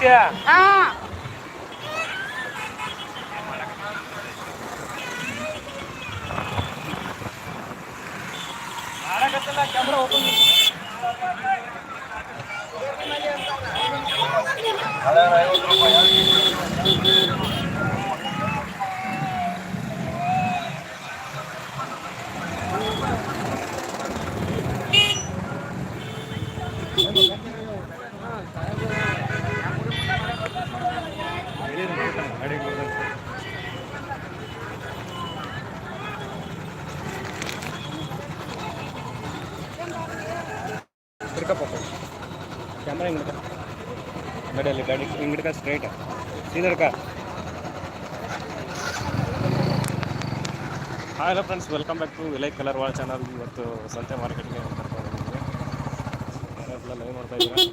ಮುಗಿಸ್ಯ ಹಾ camera open camera ಗಾಡಿಯಲ್ಲಿ ಗಾಡಿ ಹಿಂಗೆ ಸ್ಟ್ರೈಟ್ ಸೀದಾ ಹಿಡ್ಕ hi hello friends welcome back to ವಿಲೈ colour wall channel ಇವತ್ತು ಸಂತೆ ಮಾರ್ಕೆಟ್ಗೆ ಕರ್ಕೊಂಡಿದ್ದೀವಿ ಯಾರೆಲ್ಲ ಲೈವ್ ನೋಡ್ತಾ ಇದ್ದೀರಾ?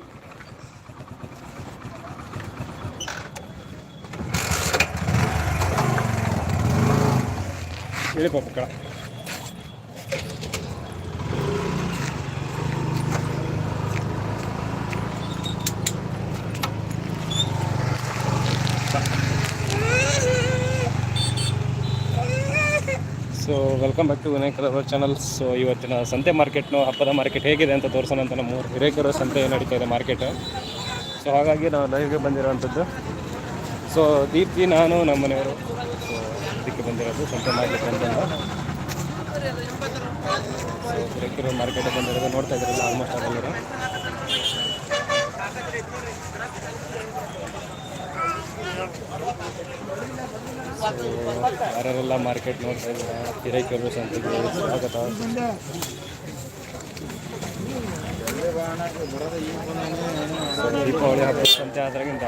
ಹೇಳಿ ಪಾಪ ಕಳ so welcome back to Vinay colour channel so ಇವತ್ತಿನ ಸಂತೆ ಮಾರ್ಕೆಟ್ನು ಹಬ್ಬದ ಮಾರ್ಕೆಟ್ ಹೇಗಿದೆ ಅಂತ ತೋರಿಸೋಣ ಅಂತ ನಮ್ಮ ಹಿರೇಕರ ಸಂತೆ ನಡೀತಾ ಇದೆ ಮಾರ್ಕೆಟ್ ಸೊ ಹಾಗಾಗಿ ನಾವು ಲೈವ್ಗೆ ಬಂದಿರೋವಂಥದ್ದು. ಸೊ ದೀಪ್ತಿ, ನಾನು, ನಮ್ಮ ಮನೆಯವರು. ಸೊ ಇದಕ್ಕೆ ಬಂದಿರೋದು ಸಂತೆ ಮಾರ್ಕೆಟ್ ಅಂತ. ಹಿರೇಕೆರೆ ಮಾರ್ಕೆಟ್ ಬಂದಿರೋದು ನೋಡ್ತಾ ಇದ್ದೀರಲ್ಲ ಆಲ್ಮೋಸ್ಟ್ ಆಗಲ್ಲ ಯಾರೆಲ್ಲ ಮಾರ್ಕೆಟ್ ನೋಡ್ತಾ ಇದ್ದೀರಾ ಹಿರೇಕೆರೆ ಅಂತ ಸ್ವಾಗತ. ದೀಪಾವಳಿ ಹಬ್ಬದ ಸಂತೆ ಆದ್ರಾಗಿಂದ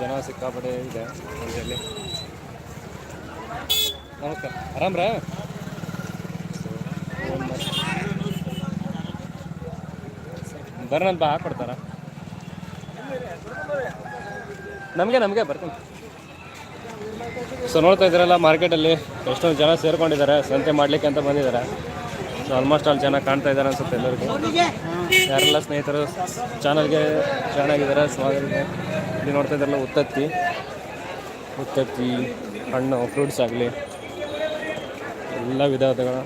ಜನ ಸಿಕ್ಕಾಪಡೆ ಇದೆ ಸಂತೆಯಲ್ಲಿ ನಮಸ್ಕಾರ. ಆರಾಮ್ರಾ? ಬರ್ರಂತ ಹಾಕ್ಕೊಡ್ತಾರ ನಮಗೆ ನಮಗೆ ಬರ್ತೀನಿ. ಸೊ ನೋಡ್ತಾ ಇದ್ದೀರಲ್ಲ ಮಾರ್ಕೆಟಲ್ಲಿ ಎಷ್ಟೊಂದು ಜನ ಸೇರ್ಕೊಂಡಿದ್ದಾರೆ, ಸಂತೆ ಮಾಡಲಿಕ್ಕೆ ಅಂತ ಬಂದಿದ್ದಾರೆ. ಸೊ ಆಲ್ಮೋಸ್ಟ್ ಆಲ್ ಜನ ಕಾಣ್ತಾ ಇದ್ದಾರೆ ಅನ್ಸುತ್ತೆ ಎಲ್ಲರಿಗೂ. ಯಾರೆಲ್ಲ ಸ್ನೇಹಿತರು ಚಾನಲ್ಗೆ ಚೆನ್ನಾಗಿದ್ದಾರೆ ಸ್ವಾಗತ. ಇಲ್ಲಿ ನೋಡ್ತಾ ಇದ್ದಾರಲ್ಲ, ಉತ್ತತ್ತಿ. ಉತ್ತತ್ತಿ, ಹಣ್ಣು ಫ್ರೂಟ್ಸ್ ಆಗಲಿ. ಎಲ್ಲ ವಿಧಗಳ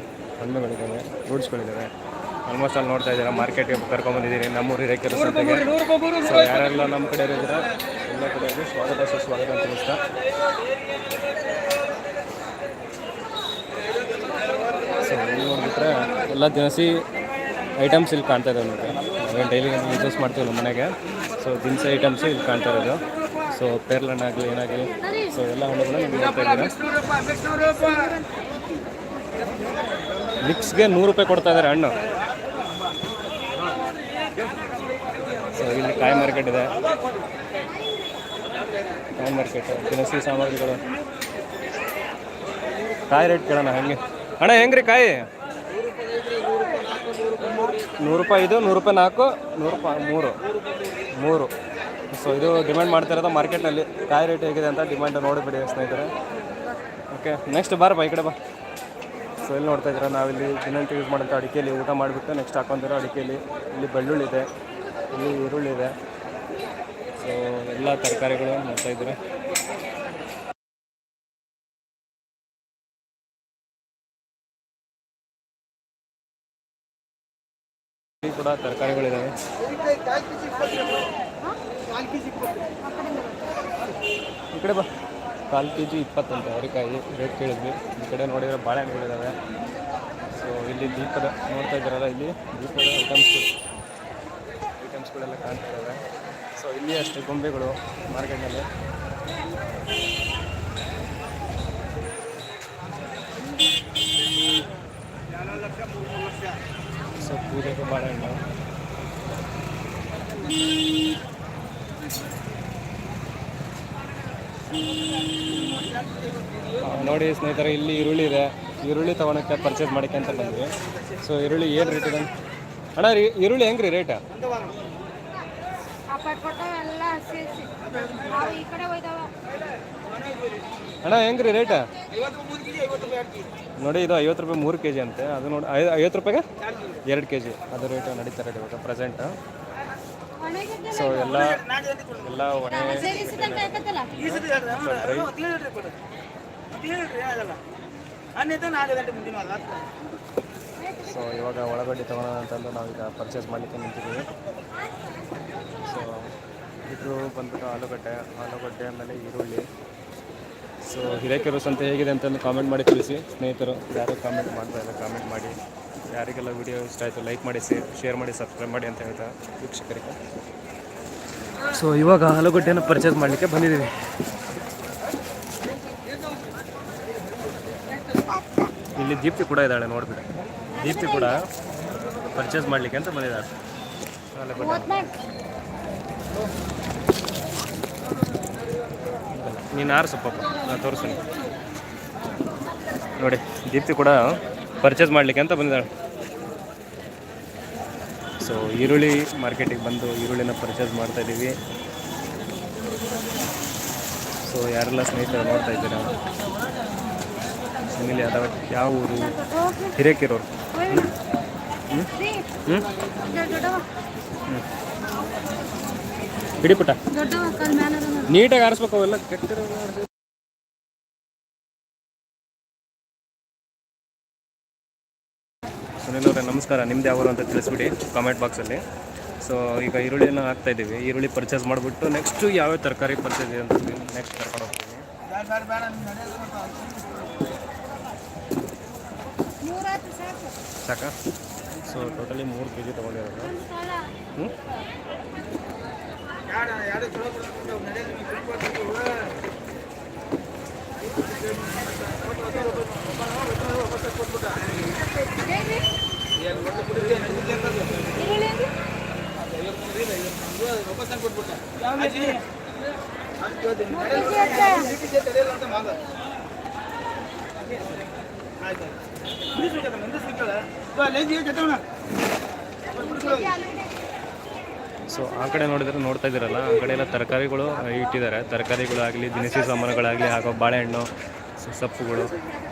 ಹಣ್ಣುಗಳಿದ್ದಾವೆ ಫ್ರೂಟ್ಸ್ಗಳಿದ್ದಾವೆ ಆಲ್ಮೋಸ್ಟ್ ಅಲ್ಲಿ ನೋಡ್ತಾ ಇದ್ದೀರಾ ಮಾರ್ಕೆಟ್ಗೆ ಕರ್ಕೊಂಬಂದಿದ್ದೀನಿ ನಮ್ಮೂರು ಹಿರೇಕೆರೆ ಸಂತೆಗೆ ಸೊ ಯಾರೆಲ್ಲ ನಮ್ಮ ಕಡೆ ಇದ್ದೀರಾ ಎಲ್ಲ ಕಡೆಗೂ ಸ್ವಾಗತ ಸುಸ್ವಾಗತ ಅಂತ ತಿಳಿಸ್ತಾ ಸೊ ಇಲ್ಲಿ ನೋಡ್ಬಿಟ್ರೆ ಎಲ್ಲ ದಿನಸಿ ಐಟಮ್ಸ್ ಇಲ್ಲಿ ಕಾಣ್ತಾ ಇದ್ದಾವೆ ನೋಡಿ ನಾವೇನು ಡೈಲಿ ಯೂಸಸ್ ಮಾಡ್ತೀವಿ ನಮ್ಮ ಮನೆಗೆ. ಸೊ ದಿನಸಿ ಐಟಮ್ಸ್ ಇಲ್ಲಿ ಕಾಣ್ತಾ ಇರೋದು. ಸೊ ಪೇರ್ಲಣ್ಣಾಗಲಿ ಏನಾಗಲಿ ಸೊ ಎಲ್ಲ ಹಣ್ಣುಗಳು ನಿಮ್ಗೆ ನೋಡ್ತಾ ಇದ್ದೀರಾ ಮಿಕ್ಸ್ಗೆ ನೂರು ರೂಪಾಯಿ ಕೊಡ್ತಾ ಇದ್ದಾರೆ ಹಣ್ಣು ಸೊ ಇಲ್ಲಿ ಕಾಯಿ ಮಾರ್ಕೆಟ್ ಇದೆ. ಕಾಯಿ ಮಾರ್ಕೆಟ್, ದಿನಸಿ ಸಾಮಗ್ರಿಗಳು. ಕಾಯಿ ರೇಟ್ ಕೇಳೋಣ, ಹಂಗೆ. ಅಣ್ಣ, ಹೆಂಗ್ರಿ ಕಾಯಿ? ನೂರು ರೂಪಾಯಿ ಇದು, ನೂರು ರೂಪಾಯಿ ನಾಲ್ಕು, ನೂರು ರೂಪಾಯಿ ಮೂರು. ಮೂರು. ಸೊ ಇದು ಡಿಮ್ಯಾಂಡ್ ಮಾಡ್ತಾ ಇರೋದು ಮಾರ್ಕೆಟ್ನಲ್ಲಿ. ಕಾಯಿ ರೇಟ್ ಹೇಗಿದೆ ಅಂತ ಡಿಮ್ಯಾಂಡ್ ನೋಡಿಬಿಡಿ ಸ್ನೇಹಿತರೆ. ಓಕೆ ನೆಕ್ಸ್ಟ್ ಬಾರಪ್ಪ ಈ ಕಡೆ ಬಾ. ಸೊ ಇಲ್ಲಿ ನೋಡ್ತಾ ಇದ್ದೀರಾ, ನಾವಿಲ್ಲಿ ದಿನಂತ ಯೂಸ್ ಮಾಡೋಂಥ ಅಡಿಕೆಯಲ್ಲಿ ಊಟ ಮಾಡಿಬಿಟ್ಟು ನೆಕ್ಸ್ಟ್ ಹಾಕೊಂತಿರೋ ಅಡಿಕೆಯಲ್ಲಿ ಇಲ್ಲಿ ಬೆಳ್ಳುಳ್ಳಿ ಇದೆ. ಇಲ್ಲಿ ಈರುಳ್ಳಿ ಇದೆ. ಸೊ ಎಲ್ಲ ತರಕಾರಿಗಳು ನೋಡ್ತಾ ಇದ್ದೀರಾ? ಕೂಡ ತರಕಾರಿಗಳಿದ್ದಾವೆ ಈ ಕಡೆ ಬಾ. ಕಾಲು ಕೆ ಜಿ ಇಪ್ಪತ್ತಂತೆ, ಅವರೆಕಾಯಿ ರೇಟ್ ಕೇಳಿದ್ವಿ. ಈ ಕಡೆ ನೋಡಿದರೆ ಬಾಳೆಹಣ್ಣುಗಳಿದ್ದಾವೆ ಸೊ ಇಲ್ಲಿ ದೀಪದ, ನೋಡ್ತಾ ಇದ್ದಾರಲ್ಲ, ಇಲ್ಲಿ ದೀಪದ ಐಟಮ್ಸ್ ಐಟಮ್ಸ್ಗಳೆಲ್ಲ ಕಾಣ್ತಾ ಇದ್ದಾವೆ ಸೊ ಇಲ್ಲಿ ಅಷ್ಟೇ ಗೊಂಬೆಗಳು ಮಾರ್ಕೆಟ್ನಲ್ಲಿ ಸೊ ಪೂಜೆಗೆ ಬಾಳೆಹಣ್ಣು. ನೋಡಿ ಸ್ನೇಹಿತರೆ, ಇಲ್ಲಿ ಈರುಳ್ಳಿ ಇದೆ. ಈರುಳ್ಳಿ ತೊಗೊಳಕ್ಕೆ ಪರ್ಚೇಸ್ ಮಾಡೋಕ್ಕೆ ಅಂತ ಬಂದ್ವಿ. ಸೊ ಈರುಳ್ಳಿ ಏನು ರೇಟ್ ಇದೆ ಅಣ್ಣ ಈರುಳ್ಳಿ ಹೆಂಗೆ ರೀ ರೇಟ ಅಣ್ಣ, ಹೆಂಗ್ರಿ ರೇಟ ನೋಡಿ, ಇದು ಐವತ್ತು ರೂಪಾಯಿ ಮೂರು ಕೆ ಜಿ ಅಂತೆ. ಅದು ನೋಡಿ ಐವತ್ತು ರೂಪಾಯಿಗೆ? ಎರಡು ಕೆ ಜಿ ಅದು ರೇಟ್ ನಡೀತಾರೆ ಇವಾಗ ಪ್ರೆಸೆಂಟ್ ಸೊ ಎಲ್ಲ ಎಲ್ಲ ಒಣ ಸೊ ಇವಾಗ ಒಳಗಡೆ ತೊಗೊಳೋಣ ಅಂತಂದು ನಾವೀಗ ಪರ್ಚೇಸ್ ಮಾಡಲಿಕ್ಕೆ ನಿಂತಿದ್ದೀವಿ. ಇದು ಬಂದ್ಬಿಟ್ಟು ಆಲೂಗಡ್ಡೆ ಆಲೂಗಡ್ಡೆ ಆಮೇಲೆ ಈರುಳ್ಳಿ. ಸೊ ಹಿರೇಕೆರು ಸಂತೆ ಹೇಗಿದೆ ಅಂತಂದು ಕಾಮೆಂಟ್ ಮಾಡಿ ತಿಳಿಸಿ. ಸ್ನೇಹಿತರು ಯಾರು ಕಾಮೆಂಟ್ ಮಾಡ್ತಾ ಇಲ್ಲ ಕಾಮೆಂಟ್ ಮಾಡಿ. ಯಾರಿಗೆಲ್ಲ ವಿಡಿಯೋ ಇಷ್ಟ ಆಯಿತು ಲೈಕ್ ಮಾಡಿ ಶೇರ್ ಮಾಡಿ ಸಬ್ಸ್ಕ್ರೈಬ್ ಮಾಡಿ ಅಂತ ಹೇಳ್ತಾ ವೀಕ್ಷಕರಿಗೆ. ಸೊ ಇವಾಗ ಆಲೂಗಡ್ಡೆನ ಪರ್ಚೇಸ್ ಮಾಡಲಿಕ್ಕೆ ಬಂದಿದ್ದೀವಿ. ಇಲ್ಲಿ ದೀಪ್ತಿ ಕೂಡ ಇದ್ದಾಳೆ ನೋಡ್ಬಿಟ್ಟು ದೀಪ್ತಿ ಕೂಡ ಪರ್ಚೇಸ್ ಮಾಡಲಿಕ್ಕೆ ಅಂತ ಬಂದಿದ್ದಾರೆ ಆಲೂಗಡ್ಡೆ. ಮೂವತ್ನಾಲ್ಕು ಆರಿಸು ಪಾಪ ನಾನು ತೋರಿಸ್ತೀನಿ. ನೋಡಿ, ದೀಪ್ತಿ ಕೂಡ ಪರ್ಚೇಸ್ ಮಾಡಲಿಕ್ಕೆ ಅಂತ ಬಂದಿದ್ದಾಳೆ. ಸೊ ಈರುಳ್ಳಿ ಮಾರ್ಕೆಟಿಗೆ ಬಂದು ಈರುಳ್ಳಿನ ಪರ್ಚೇಸ್ ಮಾಡ್ತಾ ಇದ್ದೀವಿ. ಸೊ ಯಾರೆಲ್ಲ ಸ್ನೇಹಿತರು ನೋಡ್ತಾ ಇದ್ದೀರಾ? ಸುನಿಲ್ ಅದಾವ ಯಾವ ಊರು? ಹಿರೇಕಿರೋರು. ಹ್ಞೂ ಹ್ಞೂ ಹಿಡಿ ಪುಟ್ಟ. ನೀಟಾಗಿ ಆರಿಸ್ಬೇಕು ಅವೆಲ್ಲ. ಕೆಟ್ಟ ಸುನಿಲ್ ಅವರೇ, ನಮಸ್ಕಾರ. ನಿಮ್ದು ಯಾವ ಅಂತ ತಿಳಿಸ್ಬಿಡಿ ಕಾಮೆಂಟ್ ಬಾಕ್ಸಲ್ಲಿ ಸೊ ಈಗ ಈರುಳ್ಳಿನ ಹಾಕ್ತಾ ಇದ್ದೀವಿ. ಈರುಳ್ಳಿ ಪರ್ಚೇಸ್ ಮಾಡಿಬಿಟ್ಟು ನೆಕ್ಸ್ಟು ಯಾವ್ಯಾವ ತರಕಾರಿ ಪರ್ಚೇಸ್ ಇದೆ ಅಂತ ನೆಕ್ಸ್ಟ್ ಕರ್ಕೊಂಡು ಸಾಕಾ? ಸೊ ಟೋಟಲಿ ಮೂರು ಕೆ ಜಿ ತೊಗೊಂಡಿರೋದು. ಹ್ಞೂ ಹೇಳಿ ಈರುಳ್ಳಿ ಅಂದ್ರೆ? ಮೂರು ಕೆಜಿ ಅಷ್ಟೇ. ಕೆಜಿ ಆಲೂಗಡ್ಡೆ. ಸೊ ಆ ಕಡೆ ನೋಡಿದ್ರೆ ನೋಡ್ತಾ ಇದ್ದೀರಲ್ಲ, ಆ ಕಡೆ ಎಲ್ಲ ತರಕಾರಿಗಳು ಇಟ್ಟಿದ್ದಾರೆ. ತರಕಾರಿಗಳಾಗಲಿ ದಿನಸಿ ಸಾಮಾನುಗಳಾಗಲಿ, ಹಾಗೂ ಬಾಳೆಹಣ್ಣು ಸೊಪ್ಪುಗಳು,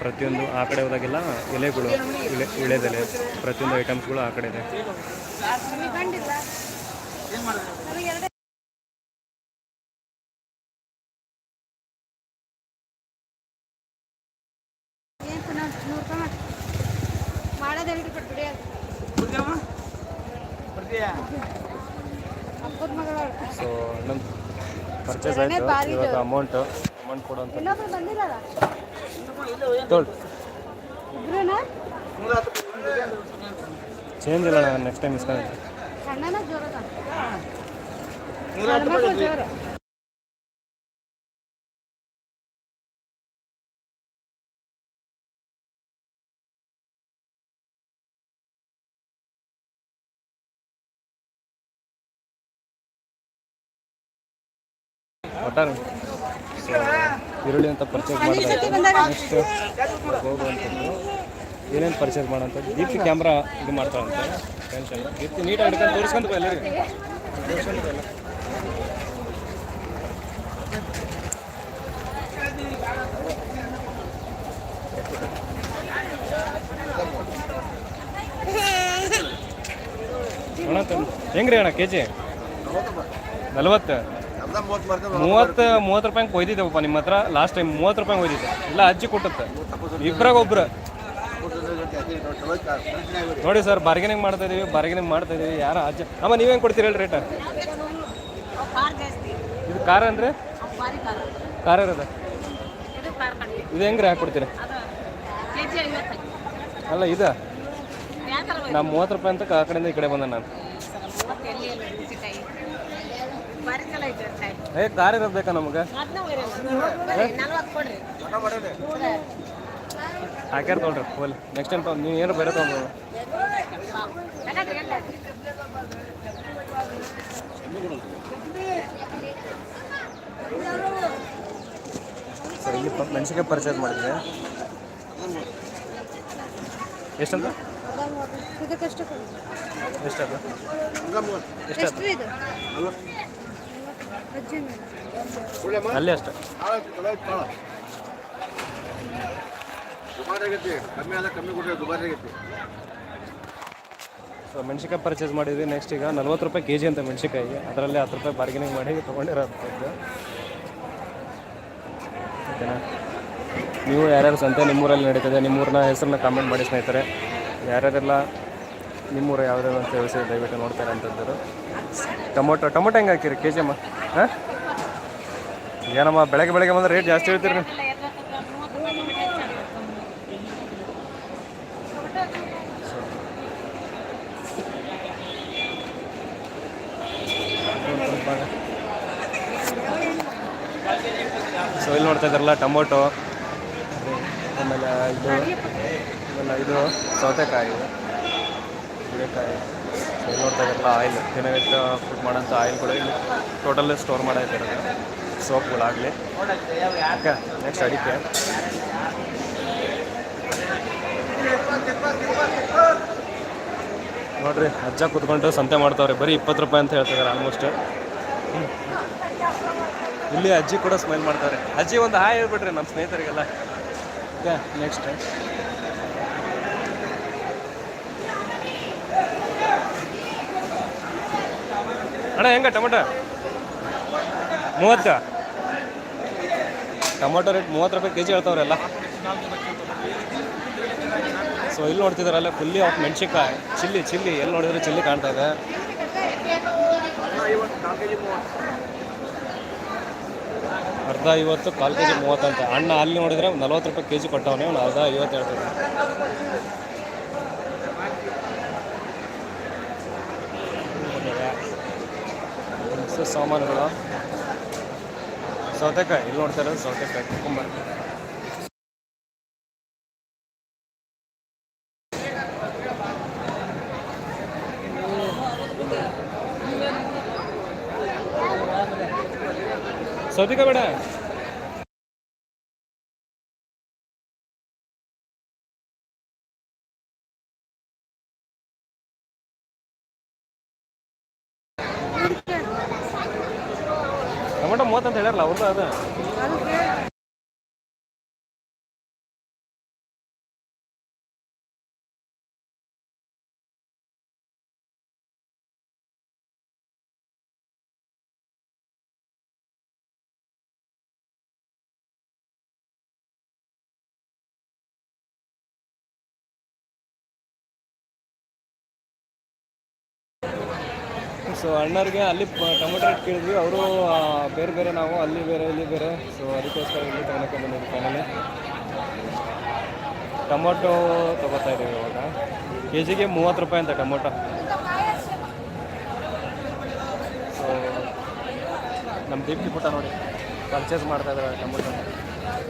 ಪ್ರತಿಯೊಂದು ಆ ಕಡೆ ಹೋದಾಗೆಲ್ಲ ಎಲೆಗಳು ಇಳೆ ಇಳೆದೆಲೆ ಪ್ರತಿಯೊಂದು ಐಟಮ್ಸ್ಗಳು ಆ ಕಡೆ ಇದೆ ನಿಮಗೆ ಕಂಡಿಲ್ಲ ನಮಗೆ ಎರಡೇ ಏನ್ ಪುನಃ ನೂರು ರೂಪಾಯಿ ಮಾಡಿ ಮಾಡೋದು ಹೇಳ್ರಿ ಕೊಟ್ಟು ಬಿಡಿಯೋದು ಅಪ್ಪದ ಮಗಳ ಸೊ ಇನ್ನೊಂದು ಪರ್ಚೇಸ್ ಆಯಿತು ಇವಾಗ ಅಮೌಂಟು ಅಮೌಂಟ್ ಕೊಡುವಂಥ ಇನ್ನೊಬ್ರು ಬಂದಿರಲ್ಲ ತೋಳ್ ಇಬ್ರುನಾ ಚೇಂಜ್ ಇಲ್ಲ ನಾನು ನೆಕ್ಸ್ಟ್ ಟೈಮ್ ಇಸ್ಕೊಂಡು ಸೊ ಈರುಳ್ಳಿ ಅಂತ ಪರ್ಚೇಸ್ ನೆಕ್ಸ್ಟ್ ಹೋಗುವಂಥದ್ದು ಏನೇನು ಪರ್ಚೇಸ್ ಮಾಡೋಂಥ ದೀಪ್ತಿ ಕ್ಯಾಮ್ರಾ ಇದು ಮಾಡ್ತಾರಂತೆ ಟೆನ್ಷನ್ ದೀಪ್ತಿ ನೀಟಾಗಿ ಹಿಡ್ಕೊಂಡು ತೋರಿಸ್ಕೊಂಡು ಎಲ್ಲರಿಗೆ. ತೋರಿಸ್ಕೊಂಡು ಎಲ್ಲ ಅಣ್ಣ ತಂದು ಹೆಂಗ್ರಿ ಅಣ್ಣ ಕೆ ಜಿ ನಲ್ವತ್ತು. ಮೂವತ್ತು ಮೂವತ್ತು ರೂಪಾಯಿ ಕೊಯ್ದಿದ್ದೇವಪ್ಪ ನಿಮ್ಮ ಹತ್ರ? ಲಾಸ್ಟ್ ಟೈಮ್ ಮೂವತ್ತು ರೂಪಾಯಿ ಒಯ್ದಿದ್ದೆ ಇಲ್ಲ ಅಜ್ಜಿ ಕೊಟ್ಟತ್ತೆ ಇಬ್ಬರಾಗ ಒಬ್ರು ನೋಡಿ ಸರ್ ಬಾರ್ಗೇನಿಂಗ್ ಮಾಡ್ತಾ ಇದೀವಿ ಬಾರ್ಗೇನಿಂಗ್ ಮಾಡ್ತಾ ಇದೀವಿ. ಯಾರ ಅಜ್ಜ? ಅಮ್ಮ ನೀವೇನು ಕೊಡ್ತೀರಿ? ಹೇಳಿ ರೇಟ್ ಇದು ಕಾರ ಅಂದ್ರೆ? ಕಾರ ಇರೋದ. ಇದು ಹೆಂಗ್ರಿ ಹಾಕ್ಕೊಡ್ತೀರಿ ಅಲ್ಲ ಇದು? ನಾ ಮೂವತ್ತು ರೂಪಾಯಿ ಅಂತ ಆ ಕಡೆಯಿಂದ ಈ ಕಡೆ ಬಂದೆ ನಾನು. ಏ ಕಾರ್ ಇರೋದು ಬೇಕಾ ನಮಗೆ ಹಾಕ್ಯಾರ ತೊಗೊಳ್ರಿ ಫುಲ್ ನೆಕ್ಸ್ಟ್ ಟೈಮ್ ತೊಗೊಂಡು ನೀವು ಏನು ಬೇರೆ ತೊಗೊಂಡು ಸರ್ ಇಲ್ಲಿ ಪ- ಪರ್ಚೇಸ್ ಮಾಡಿದ್ರೆ ಎಷ್ಟಂತ? ಎಷ್ಟು ಎಷ್ಟು. ಅಲ್ಲೇ ಅಷ್ಟೇ. ಸೊ ಮೆಣಸಿಕಾಯಿ ಪರ್ಚೇಸ್ ಮಾಡಿದ್ವಿ. ನೆಕ್ಸ್ಟ್ ಈಗ ನಲ್ವತ್ತು ರೂಪಾಯಿ ಕೆ ಜಿ ಅಂತ ಮೆಣಸಿಕಾಯಿ ಅದರಲ್ಲಿ ಹತ್ತು ರೂಪಾಯಿ ಬಾರ್ಗೇನಿಂಗ್ ಮಾಡಿ ತೊಗೊಂಡಿರೋದು ನೀವು ಯಾರ್ಯಾರು ಸಂತೆ ನಿಮ್ಮೂರಲ್ಲಿ ನಡೀತದೆ, ನಿಮ್ಮೂರಿನ ಹೆಸರನ್ನ ಕಾಮೆಂಟ್ ಮಾಡಿ ಸ್ನೇಹಿತರೆ. ಯಾರ್ಯಾರೆಲ್ಲ ನಿಮ್ಮೂರು ಯಾವ್ದಾದ್ರು ಅಂತ ತಿಳಿಸಿ ದಯವಿಟ್ಟು ನೋಡ್ತಾರೆ ಅಂತಂದರು. ಟೊಮೊಟೊ ಟೊಮೊಟೊ ಹೆಂಗೆ ಹಾಕಿರಿ ಕೆ ಜಿ ಅಮ್ಮ? ಹಾಂ? ಏನಮ್ಮ, ಬೆಳಗ್ಗೆ ಬೆಳಗ್ಗೆ ಬಂದ್ರೆ ರೇಟ್ ಜಾಸ್ತಿ ಹೇಳ್ತೀರಿ ಸೊ ಇಲ್ಲಿ ನೋಡ್ತಾ ಇದ್ದಾರಲ್ಲ, ಟೊಮೊಟೊ, ಆಮೇಲೆ ಇದು ಆಮೇಲೆ ಇದು ಸೌತೆಕಾಯಿ. ಇಲ್ಲಿ ನೋಡ್ತಾ ಇದ್ದಾರಲ್ಲ ಆಯಿಲ್ ದಿನನಿತ್ಯ ಫುಡ್ ಮಾಡೋಂಥ ಆಯಿಲ್ಗಳು ಇಲ್ಲಿ ಟೋಟಲ್ ಸ್ಟೋರ್ ಮಾಡಾಯ್ತಿರೋದು ಸೋಪ್ಗಳಾಗಲಿ. ಓಕೆ ನೆಕ್ಸ್ಟ್ ಅಡಿಕೆ. ನೋಡ್ರಿ, ಅಜ್ಜ ಕುತ್ಕೊಂಡು ಸಂತೆ ಮಾಡ್ತಾವ್ರೆ. ಬರೀ ಇಪ್ಪತ್ತು ರೂಪಾಯಿ ಅಂತ ಹೇಳ್ತಿದ್ದಾರೆ ಆಲ್ಮೋಸ್ಟ್ ಇಲ್ಲಿ ಅಜ್ಜಿ ಕೂಡ ಸ್ಮೈಲ್ ಮಾಡ್ತಾರೆ. ಅಜ್ಜಿ ಒಂದು ಹಾಯ್ ಹೇಳ್ಬಿಟ್ರಿ ನಮ್ಮ ಸ್ನೇಹಿತರಿಗೆಲ್ಲ. ಓಕೆ ನೆಕ್ಸ್ಟ್ ಅಣ್ಣ, ಹೆಂಗ ಟೊಮೊಟೊ? ಮೂವತ್ತು? ಟೊಮೊಟೊ ರೇಟ್ ಮೂವತ್ತು ರೂಪಾಯಿ ಕೆ ಜಿ ಹೇಳ್ತಾವ್ರೆಲ್ಲ ಸೊ ಇಲ್ಲಿ ನೋಡ್ತಿದಾರಲ್ಲ ಫುಲ್ಲಿ ಆಫ್ ಮೆಣಸಿನ್ಕಾಯಿ. ಚಿಲ್ಲಿ ಚಿಲ್ಲಿ, ಎಲ್ಲಿ ನೋಡಿದ್ರೆ ಚಿಲ್ಲಿ ಕಾಣ್ತಾ ಇದೆ. ಅರ್ಧ ಐವತ್ತು, ಕಾಲು ಕೆ ಜಿ ಮೂವತ್ತಂತ. ಅಣ್ಣ, ಅಲ್ಲಿ ನೋಡಿದ್ರೆ ನಲ್ವತ್ತು ರೂಪಾಯಿ ಕೆ ಜಿ ಕೊಟ್ಟವನೇ ಅರ್ಧ ಐವತ್ತು ಹೇಳ್ತಿದ್ದೆ ಸೊ ಸಾಮಾನುಗಳು. ಸೌತೆಕಾಯಿ ಇಲ್ಲಿ ನೋಡ್ತಾ ಇರೋದು ಸೌತೆಕಾಯಿ ಕುಕ್ಕುಂಬರ್ ಸೌತೆಕಾಯಿ ಬೇಡ. ಸೊ ಅಣ್ಣರಿಗೆ ಅಲ್ಲಿ ಟೊಮೆಟೊ ರೇಟ್ ಕೇಳಿದ್ವಿ. ಅವರು ಬೇರೆ ಬೇರೆ ನಾವು, ಅಲ್ಲಿ ಬೇರೆ, ಇಲ್ಲಿ ಬೇರೆ. ಸೊ ಅದಕ್ಕೋಸ್ಕರ ಇಲ್ಲಿ ತಗೊಳಕ್ಕೆ ಬಂದಿದ್ವಿ ಫೈನಲಿ ಟೊಮೊಟೊ ತಗೋತಾ ಇದ್ದೀವಿ ಇವಾಗ. ಕೆ ಜಿಗೆ ಮೂವತ್ತು ರೂಪಾಯಿ ಅಂತ ಟೊಮೊಟೊ. ಸೊ ನಮ್ಮ ದೀಪ್ತಿ ಪುಟ್ಟ ನೋಡಿ. ಪರ್ಚೇಸ್ ಮಾಡ್ತಾ ಇದ್ದಾರೆ ಟೊಮೊಟೊ.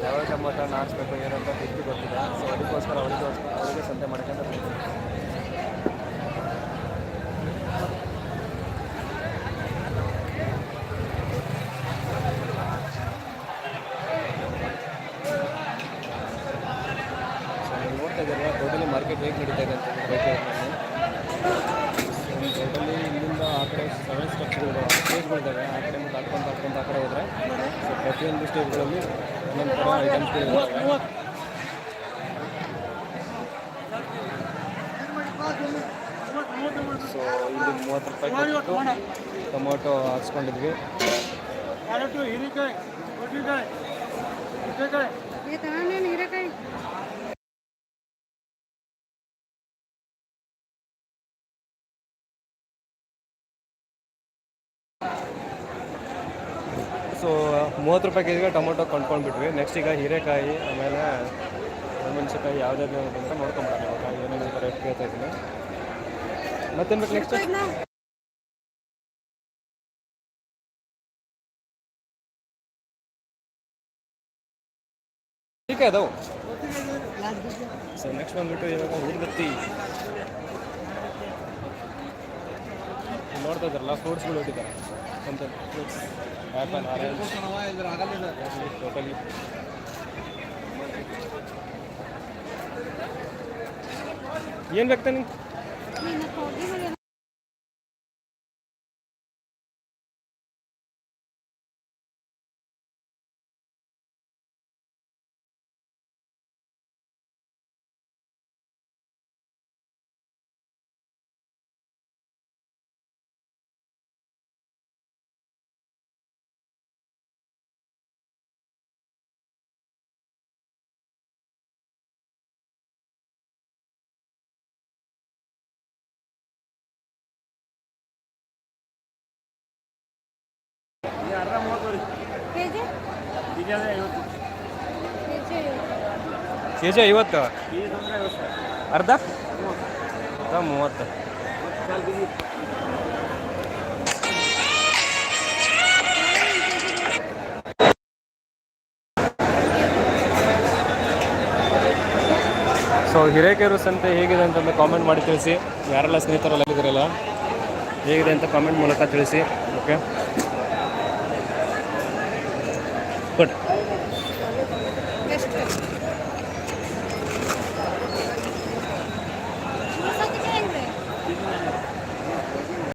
ಯಾವ ಟೊಮೊಟೊ ನಾಚಬೇಕು, ಏನಂತ ದೀಪ್ತಿ ಗೊತ್ತಿದೆ ಸೊ ಅದಕ್ಕೋಸ್ಕರ ಅವರಿಗೋಸ್ಕರ ಅವರಿಗೆ ಸಂತೆ ಮಾಡ್ಕೊಂತ ಬಂದಿದ್ದೀವಿ. ಸೊ ನೀವು ನೋಡ್ತಾ ಇದ್ದೀರಾ ಟೋಟಲಿ ಮಾರ್ಕೆಟ್ ಹೇಗೆ ನಡೀತಾ ಇದೆ ಅಂತ ಬಗ್ಗೆ ಟೋಟಲಿ ಇಲ್ಲಿಂದ ಆ ಕಡೆ ಸೆವೆನ್ ಸ್ಟೆಪ್ಸ್ಗಳು ಸ್ಟೇಜ್ಗಳಿದ್ದಾವೆ. ಆ ಕಡೆ ಮುಂದೆ ಹಾಕ್ಕೊಂತ ಹಾಕ್ಕೊಂತ ಆ ಕಡೆ ಹೋದರೆ ಸೊ ಪ್ರತಿಯೊಂದು ಸ್ಟೇಜ್ಗಳಲ್ಲಿ ಒಂದೊಂದು ಥರ ಐಟಮ್ಸ್ಗಳಿದ್ದಾವೆ ಸೊ ಇಲ್ಲಿ ಮೂವತ್ತು ರೂಪಾಯಿ ಕೊಟ್ಟು ಟೊಮೊಟೊ ಹಾಕ್ಸ್ಕೊಂಡಿದ್ವಿ. ಹೀರೆಕಾಯಿ ಹೀರೆಕಾಯಿ ಸೊ ಮೂವತ್ತು ರೂಪಾಯಿ ಕೆಜಿಗೆ ಟೊಮೊಟೊ ಕೊಂಡ್ಕೊಂಡ್ಬಿಟ್ವಿ. ನೆಕ್ಸ್ಟ್ ಈಗ ಹೀರೆಕಾಯಿ ಆಮೇಲೆ ಮೆಣಸಿನ್ಕಾಯಿ ಯಾವುದಾದ್ರು ಅಂತ ನೋಡ್ಕೊಂಬಿಡೋಣ ಇವಾಗ. ಏನೇನು ರೇಟ್ ಕೇಳ್ತಾ ಇದ್ದೀನಿ. ಮತ್ತೇನು ಬೇಕು ನೆಕ್ಸ್ಟ್ ಈಗ ಅದಾವು ಸೊ ನೆಕ್ಸ್ಟ್ ಬಂದ್ಬಿಟ್ಟು ಇವಾಗ ಊರ್ಗತ್ತಿ. ನೋಡ್ತಾ ಇದ್ದಾರಲ್ಲ ಫ್ರೂಟ್ಸ್ಗಳು ಇಟ್ಟಿದ್ದಾರೆ. ಅಂತ. ಟೋಟಲಿ ಏನು ಬೇಕು ನಿಂಗೆ ಕೆ ಜಿ ಐವತ್ತು. ಅರ್ಧ? ಅರ್ಧ ಮೂವತ್ತು. ಸೊ ಹಿರೇಕೆರೂರು ಸಂತೆ ಹೇಗಿದೆ ಅಂತಂದು ಕಾಮೆಂಟ್ ಮಾಡಿ ತಿಳಿಸಿ. ಯಾರೆಲ್ಲ ಸ್ನೇಹಿತರೆಲ್ಲ ಇದ್ದೀರಲ್ಲ ಹೇಗಿದೆ ಅಂತ ಕಾಮೆಂಟ್ ಮೂಲಕ ತಿಳಿಸಿ. Okay good